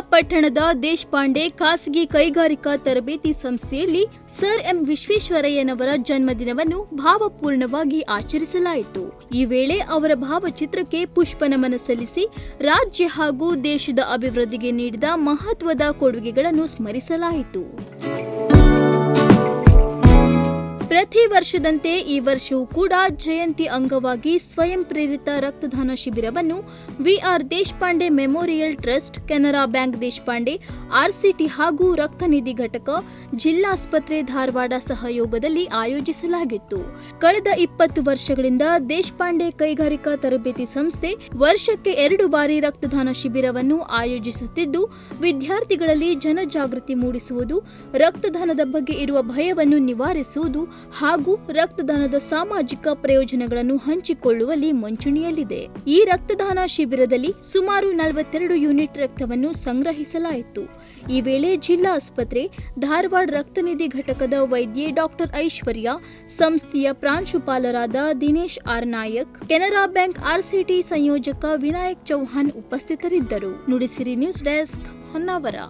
ಪಟ್ಟಣದ ದೇಶಪಾಂಡೆ ಖಾಸಗಿ ಕೈಗಾರಿಕಾ ತರಬೇತಿ ಸಂಸ್ಥೆಯಲ್ಲಿ ಸರ್ ಎಂ ವಿಶ್ವೇಶ್ವರಯ್ಯನವರ ಜನ್ಮದಿನವನ್ನು ಭಾವಪೂರ್ಣವಾಗಿ ಆಚರಿಸಲಾಯಿತು. ಈ ವೇಳೆ ಅವರ ಭಾವಚಿತ್ರಕ್ಕೆ ಪುಷ್ಪನಮನ ಸಲ್ಲಿಸಿ ರಾಜ್ಯ ಹಾಗೂ ದೇಶದ ಅಭಿವೃದ್ಧಿಗೆ ನೀಡಿದ ಮಹತ್ವದ ಕೊಡುಗೆಗಳನ್ನು ಸ್ಮರಿಸಲಾಯಿತು. ಪ್ರತಿ ವರ್ಷದಂತೆ ಈ ವರ್ಷವೂ ಕೂಡ ಜಯಂತಿ ಅಂಗವಾಗಿ ಸ್ವಯಂ ಪ್ರೇರಿತ ರಕ್ತದಾನ ಶಿಬಿರವನ್ನು VR Deshpande memorial trust, Canara bank Deshpande RSETI ಹಾಗೂ ರಕ್ತನಿಧಿ ಘಟಕ, ಜಿಲ್ಲಾಸ್ಪತ್ರೆ ಧಾರವಾಡ ಸಹಯೋಗದಲ್ಲಿ ಆಯೋಜಿಸಲಾಗಿತ್ತು. ಕಳೆದ ಇಪ್ಪತ್ತು ವರ್ಷಗಳಿಂದ ದೇಶಪಾಂಡೆ ಕೈಗಾರಿಕಾ ತರಬೇತಿ ಸಂಸ್ಥೆ ವರ್ಷಕ್ಕೆ ಎರಡು ಬಾರಿ ರಕ್ತದಾನ ಶಿಬಿರವನ್ನು ಆಯೋಜಿಸುತ್ತಿದ್ದು, ವಿದ್ಯಾರ್ಥಿಗಳಲ್ಲಿ ಜನಜಾಗೃತಿ ಮೂಡಿಸುವುದು, ರಕ್ತದಾನದ ಬಗ್ಗೆ ಇರುವ ಭಯವನ್ನು ನಿವಾರಿಸುವುದು ಹಾಗೂ ರಕ್ತದಾನದ ಸಾಮಾಜಿಕ ಪ್ರಯೋಜನಗಳನ್ನು ಹಂಚಿಕೊಳ್ಳುವಲ್ಲಿ ಮುಂಚೂಣಿಯಲ್ಲಿದೆ. ಈ ರಕ್ತದಾನ ಶಿಬಿರದಲ್ಲಿ ಸುಮಾರು ನಲವತ್ತೆರಡು ಯೂನಿಟ್ ರಕ್ತವನ್ನು ಸಂಗ್ರಹಿಸಲಾಯಿತು. ಈ ವೇಳೆ ಜಿಲ್ಲಾ ಆಸ್ಪತ್ರೆ, ಧಾರವಾಡ ರಕ್ತನಿಧಿ ಘಟಕದ ವೈದ್ಯೆ ಡಾಕ್ಟರ್ ಐಶ್ವರ್ಯ, ಸಂಸ್ಥೆಯ ಪ್ರಾಂಶುಪಾಲರಾದ Dinesh R. Nayak, Canara bank RSETI ಸಂಯೋಜಕ ವಿನಾಯಕ್ ಚೌಹಾಣ್ ಉಪಸ್ಥಿತರಿದ್ದರು. Nudisiri news desk Honnavar.